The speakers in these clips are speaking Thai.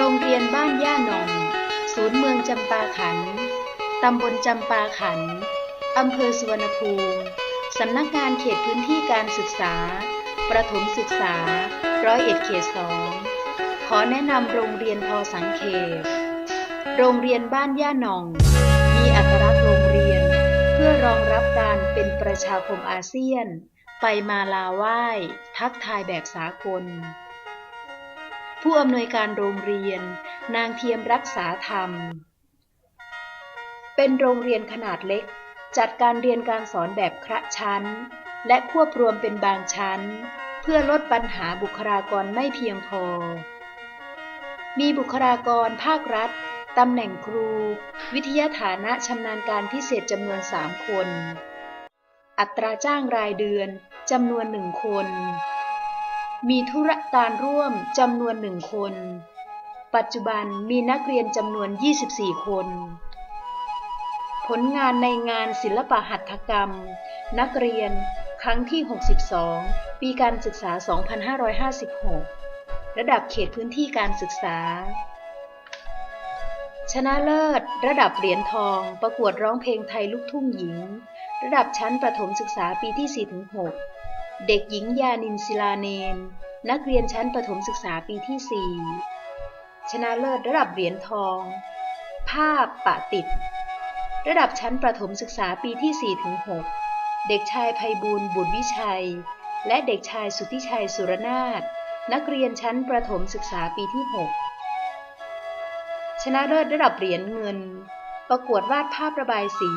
โรงเรียนบ้านย่าหนอง ศูนย์เมืองจำปาขัน ตำบลจำปาขัน อำเภอสุวรรณภูมิ สำนักงานเขตพื้นที่การศึกษา ประถมศึกษา ร้อยเอ็ดเขตสอง ขอแนะนำโรงเรียนพอสังเขต โรงเรียนบ้านย่าหนอง มีอัตลักษณ์โรงเรียน เพื่อรองรับการเป็นประชาคมอาเซียน ไปมาลาไหว้ ทักทายแบบสากล ผู้อำนวยการโรงเรียน นางเทียมรักษาธรรม เป็นโรงเรียนขนาดเล็ก จัดการเรียนการสอนแบบคระชั้น และควบรวมเป็นบางชั้น เพื่อลดปัญหาบุคลากรไม่เพียงพอ มีบุคลากรภาครัฐตำแหน่งครู วิทยาฐานะชำนาญการพิเศษจำนวน 3 คน อัตราจ้างรายเดือนจำนวนหนึ่งคน มีธุรการร่วมจำนวนหนึ่งคน ปัจจุบันมีนักเรียนจำนวน 24 คน ผลงานในงานศิลปหัตถกรรม นักเรียนครั้งที่ 62 ปีการศึกษา 2556 ระดับเขตพื้นที่การศึกษา ชนะเลิศ ระดับเหรียญทอง ประกวดร้องเพลงไทยลูกทุ่งหญิง ระดับชั้นประถมศึกษาปีที่ 4-6 เด็กหญิงยานินศิลาเนน นักเรียนชั้นประถมศึกษาปีที่ 4 ชนะเลิศระดับเหรียญทอง ภาพปะติด ระดับชั้นประถมศึกษาปีที่4-6เด็กชายไพบูลย์บุตรวิชัย และเด็กชายสุทธิชัยสุรนาถนักเรียนชั้นประถมศึกษาปีที่ 6 ชนะเลิศระดับเหรียญเงิน ประกวดวาดภาพระบายสี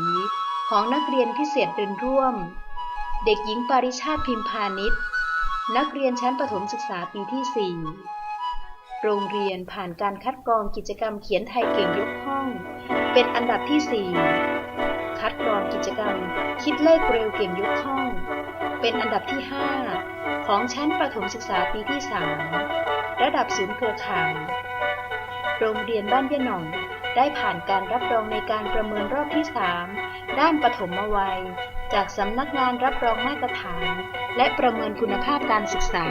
ของนักเรียนพิเศษเดินร่วม เด็กหญิงปาริชาติพิมพาณิชย์ นักเรียนชั้นประถมศึกษาปีที่ 4 โรงเรียนผ่านการคัดกรองกิจกรรมเขียนไทยเก่งยกห้อง เป็นอันดับที่ 4 คัดกรองกิจกรรม คิดเลขเร็วเก่งยกห้อง เป็นอันดับที่ 5 ของชั้นประถมศึกษาปีที่ 3 ระดับศูนย์เครือข่าย โรงเรียนบ้านยะหน่องได้ผ่านการรับรองในการประเมินรอบที่ 3 ด้านปฐมวัย จากสำนักงานรับรองมาตรฐาน และประเมินคุณภาพการศึกษา